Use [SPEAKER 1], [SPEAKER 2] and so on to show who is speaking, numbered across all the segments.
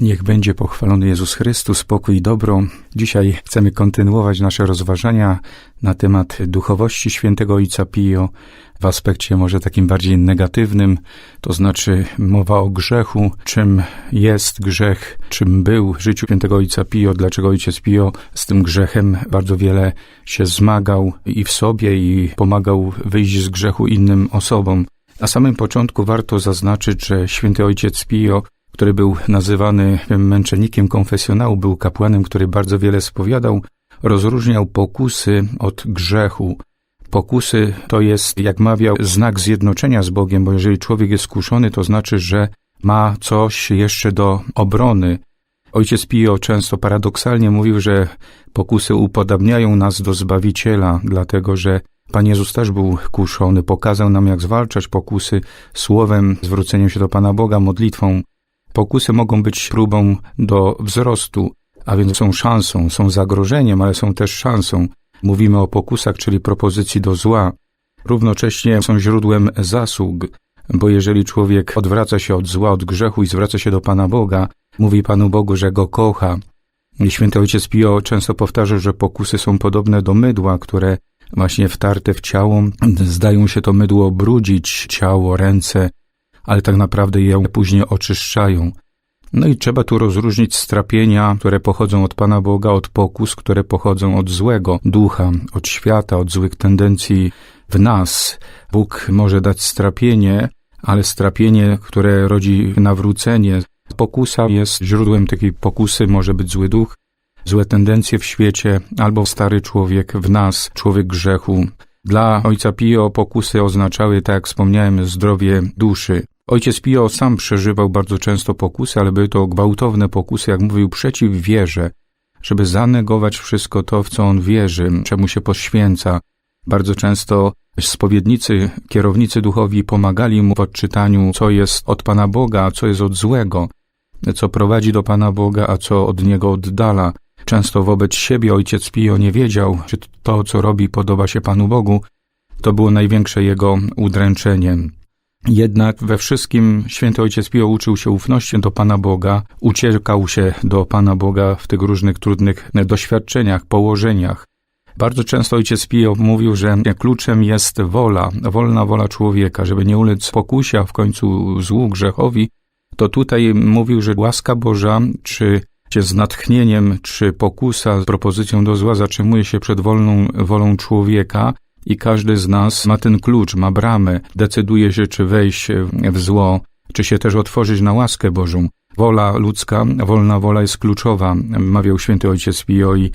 [SPEAKER 1] Niech będzie pochwalony Jezus Chrystus, spokój i dobro. Dzisiaj chcemy kontynuować nasze rozważania na temat duchowości świętego Ojca Pio w aspekcie może takim bardziej negatywnym, to znaczy mowa o grzechu, czym jest grzech, czym był w życiu świętego Ojca Pio, dlaczego Ojciec Pio z tym grzechem bardzo wiele się zmagał i w sobie i pomagał wyjść z grzechu innym osobom. Na samym początku warto zaznaczyć, że święty Ojciec Pio który był nazywany męczennikiem konfesjonału, był kapłanem, który bardzo wiele spowiadał, rozróżniał pokusy od grzechu. Pokusy to jest, jak mawiał, znak zjednoczenia z Bogiem, bo jeżeli człowiek jest skuszony, to znaczy, że ma coś jeszcze do obrony. Ojciec Pio często paradoksalnie mówił, że pokusy upodabniają nas do Zbawiciela, dlatego że Pan Jezus też był kuszony, pokazał nam, jak zwalczać pokusy słowem, zwróceniem się do Pana Boga, modlitwą. Pokusy mogą być próbą do wzrostu, a więc są szansą, są zagrożeniem, ale są też szansą. Mówimy o pokusach, czyli propozycji do zła. Równocześnie są źródłem zasług, bo jeżeli człowiek odwraca się od zła, od grzechu i zwraca się do Pana Boga, mówi Panu Bogu, że go kocha. Święty ojciec Pio często powtarza, że pokusy są podobne do mydła, które właśnie wtarte w ciało, zdają się to mydło brudzić ciało, ręce, ale tak naprawdę je później oczyszczają. No i trzeba tu rozróżnić strapienia, które pochodzą od Pana Boga, od pokus, które pochodzą od złego ducha, od świata, od złych tendencji w nas. Bóg może dać strapienie, ale strapienie, które rodzi nawrócenie. Pokusa jest źródłem takiej pokusy, może być zły duch, złe tendencje w świecie, albo stary człowiek w nas, człowiek grzechu. Dla ojca Pio pokusy oznaczały, tak jak wspomniałem, zdrowie duszy. Ojciec Pio sam przeżywał bardzo często pokusy, ale były to gwałtowne pokusy, jak mówił, przeciw wierze, żeby zanegować wszystko to, w co on wierzy, czemu się poświęca. Bardzo często spowiednicy, kierownicy duchowi pomagali mu w odczytaniu, co jest od Pana Boga, a co jest od złego, co prowadzi do Pana Boga, a co od Niego oddala. Często wobec siebie ojciec Pio nie wiedział, czy to, co robi, podoba się Panu Bogu. To było największe jego udręczenie. Jednak we wszystkim święty ojciec Pio uczył się ufności do Pana Boga, uciekał się do Pana Boga w tych różnych trudnych doświadczeniach, położeniach. Bardzo często ojciec Pio mówił, że kluczem jest wola, wolna wola człowieka, żeby nie ulec pokusia, w końcu złu, grzechowi, to tutaj mówił, że łaska Boża, czy z natchnieniem, czy pokusa, z propozycją do zła zatrzymuje się przed wolną wolą człowieka, i każdy z nas ma ten klucz, ma bramę, decyduje się, czy wejść w zło, czy się też otworzyć na łaskę Bożą. Wola ludzka, wolna wola jest kluczowa, mawiał święty ojciec Pio i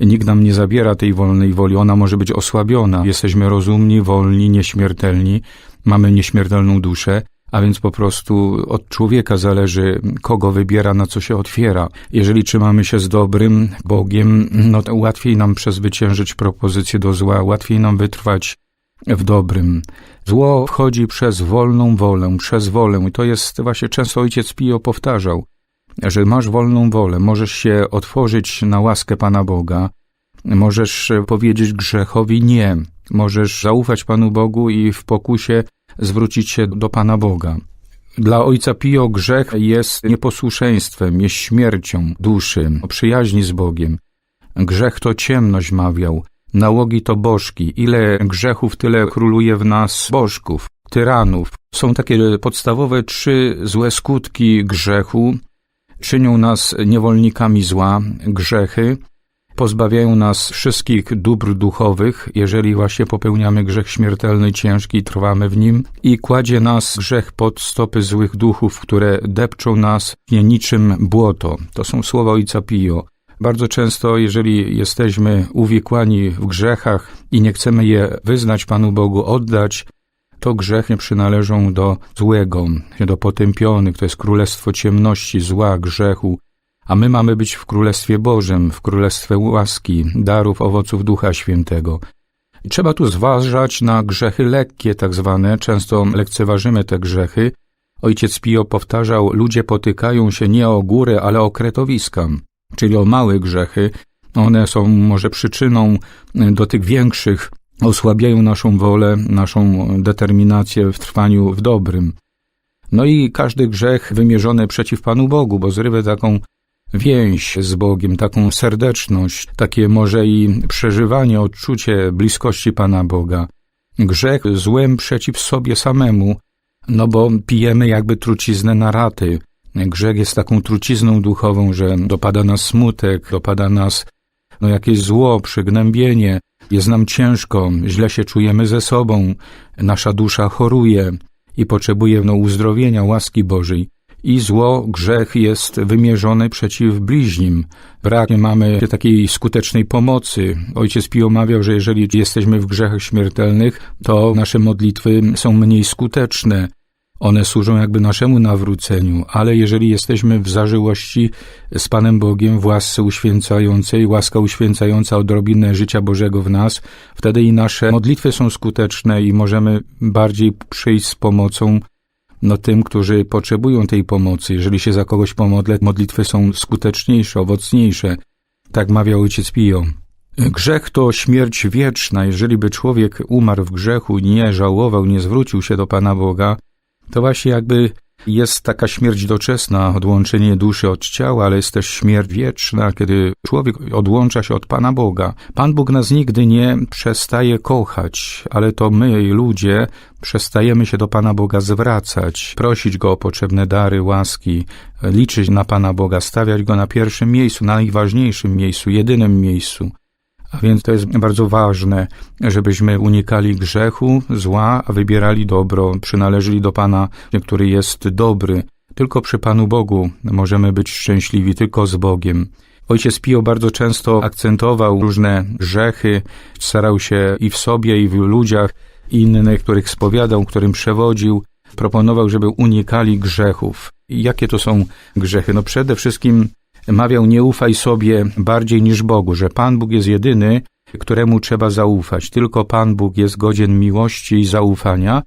[SPEAKER 1] nikt nam nie zabiera tej wolnej woli, ona może być osłabiona. Jesteśmy rozumni, wolni, nieśmiertelni, mamy nieśmiertelną duszę, a więc po prostu od człowieka zależy, kogo wybiera, na co się otwiera. Jeżeli trzymamy się z dobrym Bogiem, no to łatwiej nam przezwyciężyć propozycję do zła, łatwiej nam wytrwać w dobrym. Zło wchodzi przez wolną wolę, przez wolę. I to jest właśnie często ojciec Pio powtarzał, że masz wolną wolę, możesz się otworzyć na łaskę Pana Boga, możesz powiedzieć grzechowi nie, możesz zaufać Panu Bogu i w pokusie zwrócić się do Pana Boga. Dla ojca Pio grzech jest nieposłuszeństwem, jest śmiercią duszy, przyjaźni z Bogiem. Grzech to ciemność, mawiał, nałogi to bożki. Ile grzechów, tyle króluje w nas bożków, tyranów. Są takie podstawowe trzy złe skutki grzechu. Czynią nas niewolnikami zła, grzechy, pozbawiają nas wszystkich dóbr duchowych, jeżeli właśnie popełniamy grzech śmiertelny, ciężki, trwamy w nim i kładzie nas grzech pod stopy złych duchów, które depczą nas nie niczym błoto. To są słowa ojca Pio. Bardzo często, jeżeli jesteśmy uwikłani w grzechach i nie chcemy je wyznać Panu Bogu, oddać, to grzechy przynależą do złego, do potępionych, to jest królestwo ciemności, zła, grzechu, a my mamy być w Królestwie Bożym, w Królestwie łaski, darów, owoców Ducha Świętego. Trzeba tu zważać na grzechy lekkie, tak zwane, często lekceważymy te grzechy. Ojciec Pio powtarzał, ludzie potykają się nie o górę, ale o kretowiska, czyli o małe grzechy. One są może przyczyną do tych większych, osłabiają naszą wolę, naszą determinację w trwaniu w dobrym. No i każdy grzech wymierzony przeciw Panu Bogu, bo zrywa taką więź z Bogiem, taką serdeczność, takie może i przeżywanie, odczucie bliskości Pana Boga. Grzech złem przeciw sobie samemu, no bo pijemy jakby truciznę na raty. Grzech jest taką trucizną duchową, że dopada nas smutek, dopada nas no jakieś zło, przygnębienie, jest nam ciężko, źle się czujemy ze sobą, nasza dusza choruje i potrzebuje no, uzdrowienia, łaski Bożej. I zło, grzech jest wymierzony przeciw bliźnim. Brak mamy takiej skutecznej pomocy. Ojciec Pio mawiał, że jeżeli jesteśmy w grzechach śmiertelnych, to nasze modlitwy są mniej skuteczne. One służą jakby naszemu nawróceniu, ale jeżeli jesteśmy w zażyłości z Panem Bogiem w łasce uświęcającej, łaska uświęcająca odrobinę życia Bożego w nas, wtedy i nasze modlitwy są skuteczne i możemy bardziej przyjść z pomocą no tym, którzy potrzebują tej pomocy. Jeżeli się za kogoś pomodlę, modlitwy są skuteczniejsze, owocniejsze. Tak mawiał ojciec Pio. Grzech to śmierć wieczna. Jeżeli by człowiek umarł w grzechu, nie żałował, nie zwrócił się do Pana Boga, to właśnie jakby jest taka śmierć doczesna, odłączenie duszy od ciała, ale jest też śmierć wieczna, kiedy człowiek odłącza się od Pana Boga. Pan Bóg nas nigdy nie przestaje kochać, ale to my, ludzie, przestajemy się do Pana Boga zwracać, prosić Go o potrzebne dary, łaski, liczyć na Pana Boga, stawiać Go na pierwszym miejscu, na najważniejszym miejscu, jedynym miejscu. A więc to jest bardzo ważne, żebyśmy unikali grzechu, zła, a wybierali dobro, przynależeli do Pana, który jest dobry. Tylko przy Panu Bogu możemy być szczęśliwi, tylko z Bogiem. Ojciec Pio bardzo często akcentował różne grzechy, starał się i w sobie, i w ludziach innych, których spowiadał, którym przewodził, proponował, żeby unikali grzechów. Jakie to są grzechy? No przede wszystkim mawiał nie ufaj sobie bardziej niż Bogu, że Pan Bóg jest jedyny, któremu trzeba zaufać. Tylko Pan Bóg jest godzien miłości i zaufania.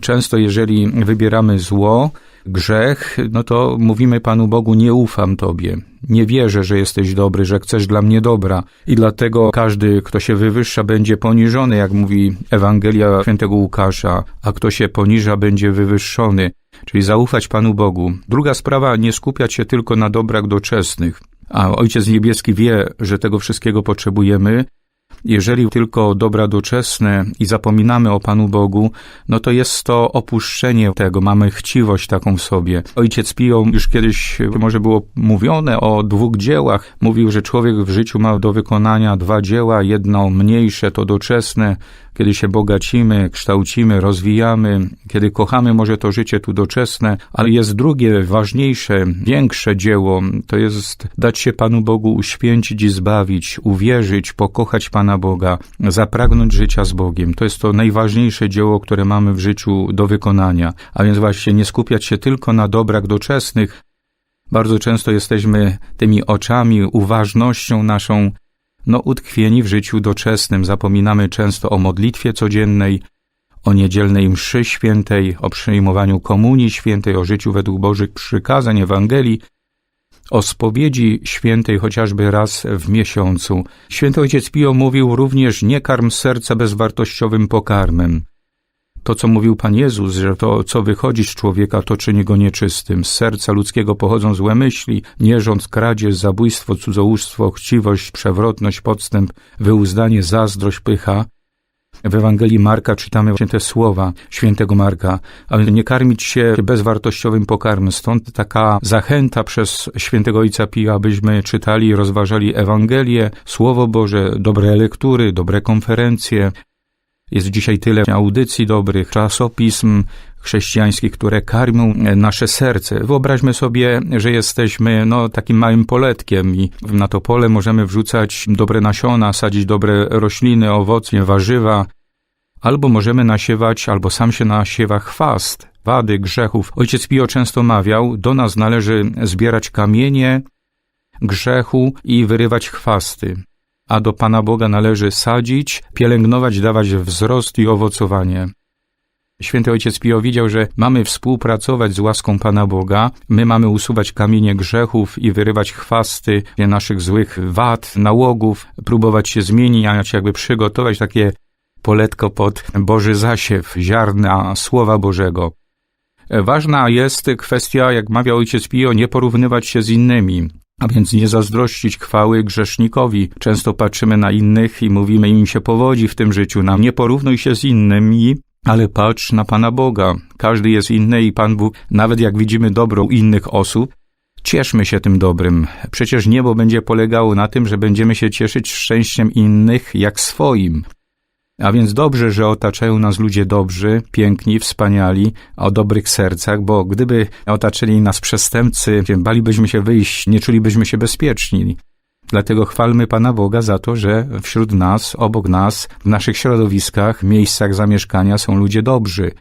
[SPEAKER 1] Często jeżeli wybieramy zło, grzech, no to mówimy Panu Bogu, nie ufam Tobie, nie wierzę, że jesteś dobry, że chcesz dla mnie dobra. I dlatego każdy, kto się wywyższa, będzie poniżony, jak mówi Ewangelia świętego Łukasza, a kto się poniża, będzie wywyższony, czyli zaufać Panu Bogu. Druga sprawa, nie skupiać się tylko na dobrach doczesnych, a Ojciec Niebieski wie, że tego wszystkiego potrzebujemy, jeżeli tylko dobra doczesne i zapominamy o Panu Bogu, no to jest to opuszczenie tego, mamy chciwość taką w sobie. Ojciec Pio już kiedyś może było mówione o dwóch dziełach. Mówił, że człowiek w życiu ma do wykonania dwa dzieła, jedno mniejsze to doczesne, kiedy się bogacimy, kształcimy, rozwijamy, kiedy kochamy może to życie tu doczesne, ale jest drugie, ważniejsze, większe dzieło, to jest dać się Panu Bogu uświęcić i zbawić, uwierzyć, pokochać Pana Boga, zapragnąć życia z Bogiem. To jest to najważniejsze dzieło, które mamy w życiu do wykonania, a więc właśnie nie skupiać się tylko na dobrach doczesnych, bardzo często jesteśmy tymi oczami, uważnością naszą no utkwieni w życiu doczesnym, zapominamy często o modlitwie codziennej, o niedzielnej mszy świętej, o przyjmowaniu komunii świętej, o życiu według Bożych przykazań Ewangelii, o spowiedzi świętej chociażby raz w miesiącu. Święty Ojciec Pio mówił również nie karm serca bezwartościowym pokarmem. To, co mówił Pan Jezus, że to, co wychodzi z człowieka, to czyni go nieczystym. Z serca ludzkiego pochodzą złe myśli, nierząd, kradzież, zabójstwo, cudzołóstwo, chciwość, przewrotność, podstęp, wyuzdanie, zazdrość, pycha. W Ewangelii Marka czytamy właśnie te słowa świętego Marka, aby nie karmić się bezwartościowym pokarmem. Stąd taka zachęta przez świętego Ojca Pija, abyśmy czytali i rozważali Ewangelię, Słowo Boże, dobre lektury, dobre konferencje, jest dzisiaj tyle audycji dobrych, czasopism chrześcijańskich, które karmią nasze serce. Wyobraźmy sobie, że jesteśmy no, takim małym poletkiem i na to pole możemy wrzucać dobre nasiona, sadzić dobre rośliny, owoce, warzywa, albo możemy nasiewać, albo sam się nasiewa chwast, wady, grzechów. Ojciec Pio często mawiał, do nas należy zbierać kamienie grzechu i wyrywać chwasty a do Pana Boga należy sadzić, pielęgnować, dawać wzrost i owocowanie. Święty Ojciec Pio widział, że mamy współpracować z łaską Pana Boga, my mamy usuwać kamienie grzechów i wyrywać chwasty naszych złych wad, nałogów, próbować się zmieniać, jakby przygotować takie poletko pod Boży zasiew, ziarna Słowa Bożego. Ważna jest kwestia, jak mawiał ojciec Pio, nie porównywać się z innymi. A więc nie zazdrościć chwały grzesznikowi. Często patrzymy na innych i mówimy im się powodzi w tym życiu. Nam nie porównuj się z innymi, ale patrz na Pana Boga. Każdy jest inny i Pan Bóg, nawet jak widzimy dobro innych osób, cieszmy się tym dobrym. Przecież niebo będzie polegało na tym, że będziemy się cieszyć szczęściem innych jak swoim. A więc dobrze, że otaczają nas ludzie dobrzy, piękni, wspaniali, o dobrych sercach, bo gdyby otaczyli nas przestępcy, balibyśmy się wyjść, nie czulibyśmy się bezpieczni. Dlatego chwalmy Pana Boga za to, że wśród nas, obok nas, w naszych środowiskach, miejscach zamieszkania są ludzie dobrzy.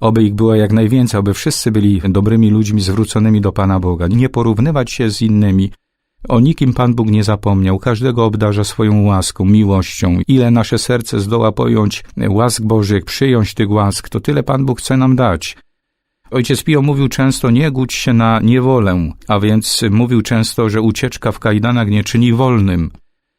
[SPEAKER 1] Oby ich było jak najwięcej, aby wszyscy byli dobrymi ludźmi zwróconymi do Pana Boga. Nie porównywać się z innymi, o nikim Pan Bóg nie zapomniał, każdego obdarza swoją łaską, miłością. Ile nasze serce zdoła pojąć łask Bożych, przyjąć tych łask, to tyle Pan Bóg chce nam dać. Ojciec Pio mówił często, nie gódź się na niewolę, a więc mówił często, że ucieczka w kajdanach nie czyni wolnym.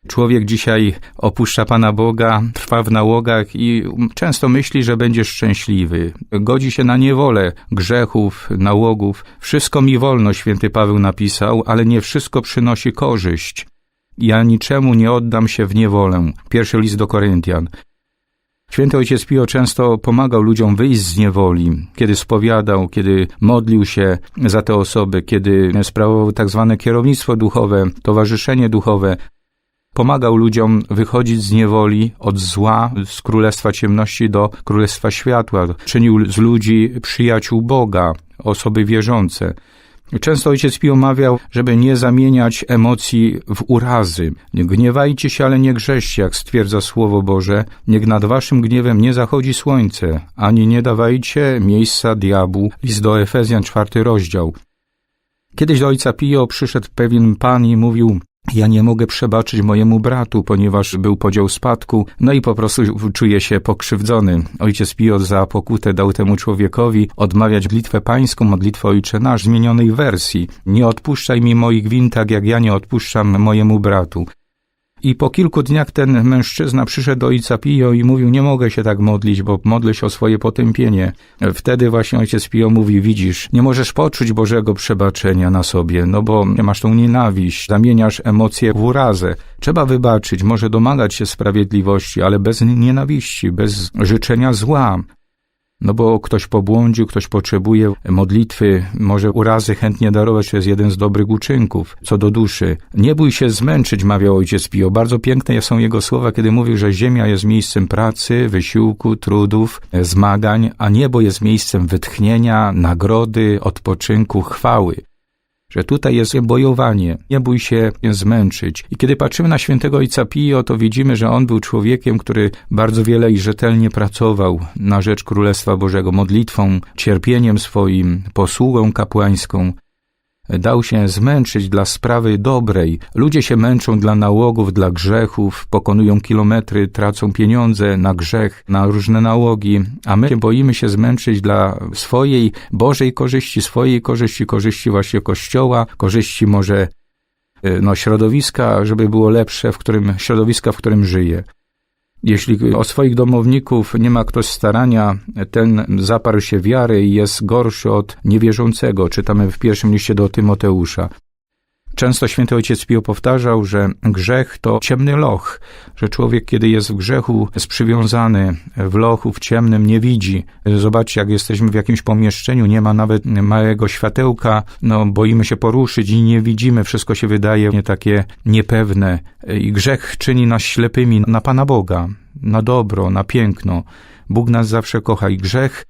[SPEAKER 1] Człowiek dzisiaj opuszcza Pana Boga, trwa w nałogach i często myśli, że będzie szczęśliwy. Godzi się na niewolę grzechów, nałogów. Wszystko mi wolno, święty Paweł napisał, ale nie wszystko przynosi korzyść. Ja niczemu nie oddam się w niewolę. Pierwszy list do Koryntian. Święty Ojciec Pio często pomagał ludziom wyjść z niewoli, kiedy spowiadał, kiedy modlił się za te osoby, kiedy sprawował tak zwane kierownictwo duchowe, towarzyszenie duchowe, Pomagał ludziom wychodzić z niewoli, od zła, z królestwa ciemności do królestwa światła. Czynił z ludzi przyjaciół Boga, osoby wierzące. Często ojciec Pio mawiał, żeby nie zamieniać emocji w urazy. Nie gniewajcie się, ale nie grzeście, jak stwierdza Słowo Boże. Niech nad waszym gniewem nie zachodzi słońce, ani nie dawajcie miejsca diabłu. List do Efezjan, czwarty rozdział. Kiedyś do ojca Pio przyszedł pewien pan i mówił, ja nie mogę przebaczyć mojemu bratu, ponieważ był podział spadku, no i po prostu czuję się pokrzywdzony. Ojciec Pio za pokutę dał temu człowiekowi odmawiać modlitwę pańską, modlitwę Ojcze Nasz, zmienionej wersji. Nie odpuszczaj mi moich win tak, jak ja nie odpuszczam mojemu bratu. I po kilku dniach ten mężczyzna przyszedł do ojca Pio i mówił, nie mogę się tak modlić, bo modlę się o swoje potępienie. Wtedy właśnie ojciec Pio mówi, widzisz, nie możesz poczuć Bożego przebaczenia na sobie, no bo masz tą nienawiść, zamieniasz emocje w urazę. Trzeba wybaczyć, może domagać się sprawiedliwości, ale bez nienawiści, bez życzenia zła. No bo ktoś pobłądził, ktoś potrzebuje modlitwy, może urazy chętnie darować, to jest jeden z dobrych uczynków. Co do duszy. Nie bój się zmęczyć, mawiał ojciec Pio. Bardzo piękne są jego słowa, kiedy mówił, że ziemia jest miejscem pracy, wysiłku, trudów, zmagań, a niebo jest miejscem wytchnienia, nagrody, odpoczynku, chwały że tutaj jest bojowanie, nie bój się zmęczyć. I kiedy patrzymy na świętego ojca Pio, to widzimy, że on był człowiekiem, który bardzo wiele i rzetelnie pracował na rzecz Królestwa Bożego modlitwą, cierpieniem swoim, posługą kapłańską dał się zmęczyć dla sprawy dobrej. Ludzie się męczą dla nałogów, dla grzechów, pokonują kilometry, tracą pieniądze na grzech, na różne nałogi, a my boimy się zmęczyć dla swojej Bożej korzyści, swojej korzyści, korzyści właśnie Kościoła, korzyści może e, no, środowiska, żeby było lepsze, w którym, środowiska, w którym żyje. Jeśli o swoich domowników nie ma ktoś starania, ten zaparł się wiary i jest gorszy od niewierzącego. Czytamy w pierwszym liście do Tymoteusza. Często święty ojciec Pio powtarzał, że grzech to ciemny loch, że człowiek, kiedy jest w grzechu, jest przywiązany w lochu, w ciemnym, nie widzi. Zobaczcie, jak jesteśmy w jakimś pomieszczeniu, nie ma nawet małego światełka, no boimy się poruszyć i nie widzimy, wszystko się wydaje nie takie niepewne. I grzech czyni nas ślepymi na Pana Boga, na dobro, na piękno. Bóg nas zawsze kocha i grzech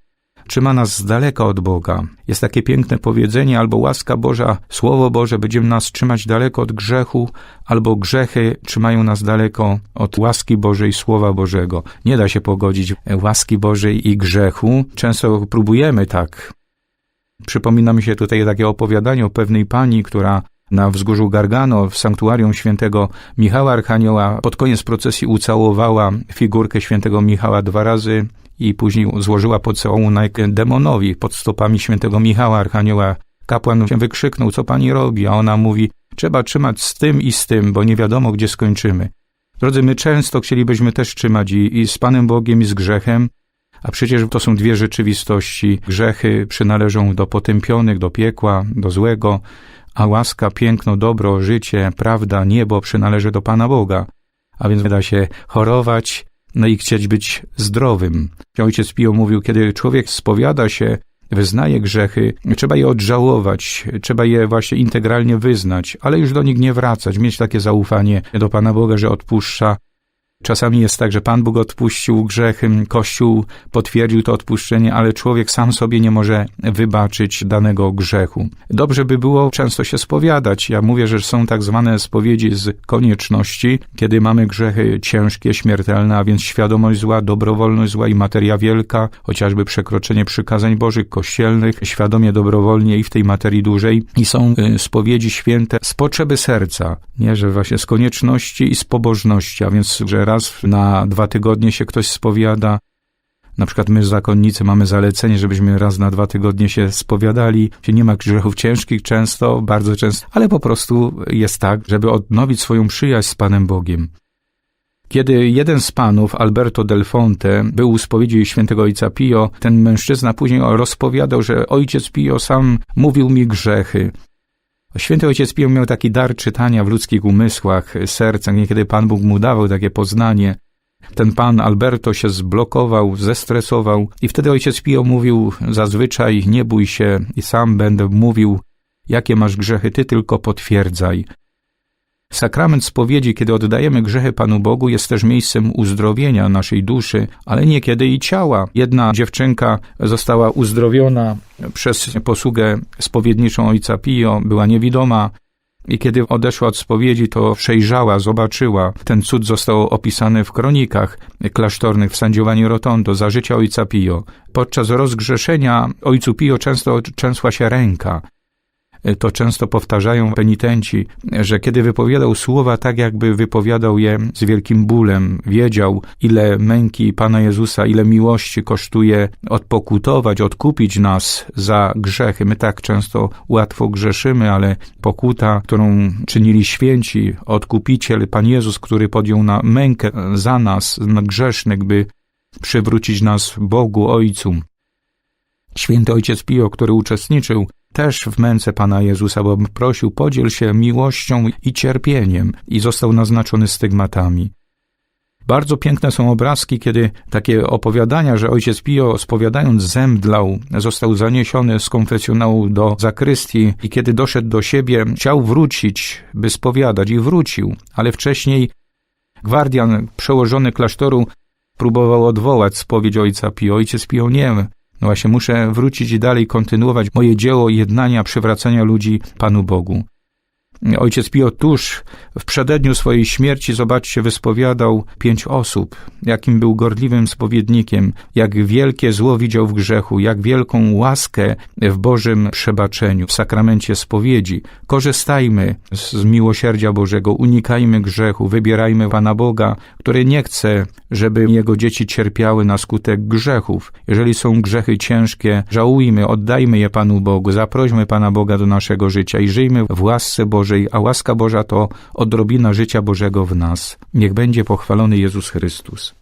[SPEAKER 1] trzyma nas z daleka od Boga. Jest takie piękne powiedzenie, albo łaska Boża, Słowo Boże będzie nas trzymać daleko od grzechu, albo grzechy trzymają nas daleko od łaski Bożej, Słowa Bożego. Nie da się pogodzić łaski Bożej i grzechu. Często próbujemy tak. Przypomina mi się tutaj takie opowiadanie o pewnej pani, która na wzgórzu Gargano w sanktuarium świętego Michała Archanioła pod koniec procesji ucałowała figurkę świętego Michała dwa razy i później złożyła pocałunek demonowi pod stopami świętego Michała Archanioła. Kapłan się wykrzyknął, co pani robi, a ona mówi, trzeba trzymać z tym i z tym, bo nie wiadomo, gdzie skończymy. Drodzy, my często chcielibyśmy też trzymać i, i z Panem Bogiem, i z grzechem, A przecież to są dwie rzeczywistości. Grzechy przynależą do potępionych, do piekła, do złego, a łaska, piękno, dobro, życie, prawda, niebo przynależy do Pana Boga. A więc da się chorować, no i chcieć być zdrowym. Ojciec Pio mówił, kiedy człowiek spowiada się, wyznaje grzechy, trzeba je odżałować, trzeba je właśnie integralnie wyznać, ale już do nich nie wracać, mieć takie zaufanie do Pana Boga, że odpuszcza, Czasami jest tak, że Pan Bóg odpuścił grzechy, Kościół potwierdził to odpuszczenie, ale człowiek sam sobie nie może wybaczyć danego grzechu. Dobrze by było często się spowiadać. Ja mówię, że są tak zwane spowiedzi z konieczności, kiedy mamy grzechy ciężkie, śmiertelne, a więc świadomość zła, dobrowolność zła i materia wielka, chociażby przekroczenie przykazań Bożych, kościelnych, świadomie, dobrowolnie i w tej materii dłużej. I są y, spowiedzi święte z potrzeby serca, nie, że właśnie z konieczności i z pobożności, a więc, że raz na dwa tygodnie się ktoś spowiada. Na przykład my, zakonnicy, mamy zalecenie, żebyśmy raz na dwa tygodnie się spowiadali. Nie ma grzechów ciężkich często, bardzo często, ale po prostu jest tak, żeby odnowić swoją przyjaźń z Panem Bogiem. Kiedy jeden z panów, Alberto del Fonte, był u spowiedzi świętego ojca Pio, ten mężczyzna później rozpowiadał, że ojciec Pio sam mówił mi grzechy. Święty Ojciec Pio miał taki dar czytania w ludzkich umysłach, sercach, niekiedy Pan Bóg mu dawał takie poznanie. Ten pan Alberto się zblokował, zestresował i wtedy Ojciec Pio mówił zazwyczaj nie bój się i sam będę mówił, jakie masz grzechy, ty tylko potwierdzaj. Sakrament spowiedzi, kiedy oddajemy grzechy Panu Bogu, jest też miejscem uzdrowienia naszej duszy, ale niekiedy i ciała. Jedna dziewczynka została uzdrowiona przez posługę spowiedniczą ojca Pio, była niewidoma, i kiedy odeszła od spowiedzi, to przejrzała, zobaczyła. Ten cud został opisany w kronikach klasztornych w Sandziowaniu Rotondo za życia ojca Pio. Podczas rozgrzeszenia ojcu Pio często trzęsła się ręka to często powtarzają penitenci, że kiedy wypowiadał słowa tak, jakby wypowiadał je z wielkim bólem, wiedział, ile męki Pana Jezusa, ile miłości kosztuje odpokutować, odkupić nas za grzechy. My tak często łatwo grzeszymy, ale pokuta, którą czynili święci, odkupiciel, Pan Jezus, który podjął na mękę za nas, na grzesznych, by przywrócić nas Bogu Ojcu. Święty Ojciec Pio, który uczestniczył też w męce Pana Jezusa, bo prosił, podziel się miłością i cierpieniem i został naznaczony stygmatami. Bardzo piękne są obrazki, kiedy takie opowiadania, że ojciec Pio spowiadając zemdlał, został zaniesiony z konfesjonału do zakrystii i kiedy doszedł do siebie, chciał wrócić, by spowiadać i wrócił, ale wcześniej gwardian przełożony klasztoru próbował odwołać spowiedź ojca Pio. Ojciec Pio nie, no właśnie, muszę wrócić i dalej kontynuować moje dzieło jednania, przywracania ludzi Panu Bogu. Ojciec Pio tuż w przededniu swojej śmierci, zobaczcie, wyspowiadał pięć osób, jakim był gorliwym spowiednikiem, jak wielkie zło widział w grzechu, jak wielką łaskę w Bożym przebaczeniu, w sakramencie spowiedzi. Korzystajmy z miłosierdzia Bożego, unikajmy grzechu, wybierajmy Pana Boga, który nie chce, żeby Jego dzieci cierpiały na skutek grzechów. Jeżeli są grzechy ciężkie, żałujmy, oddajmy je Panu Bogu, zaprośmy Pana Boga do naszego życia i żyjmy w łasce Bożej Bożej, a łaska Boża to odrobina życia Bożego w nas. Niech będzie pochwalony Jezus Chrystus.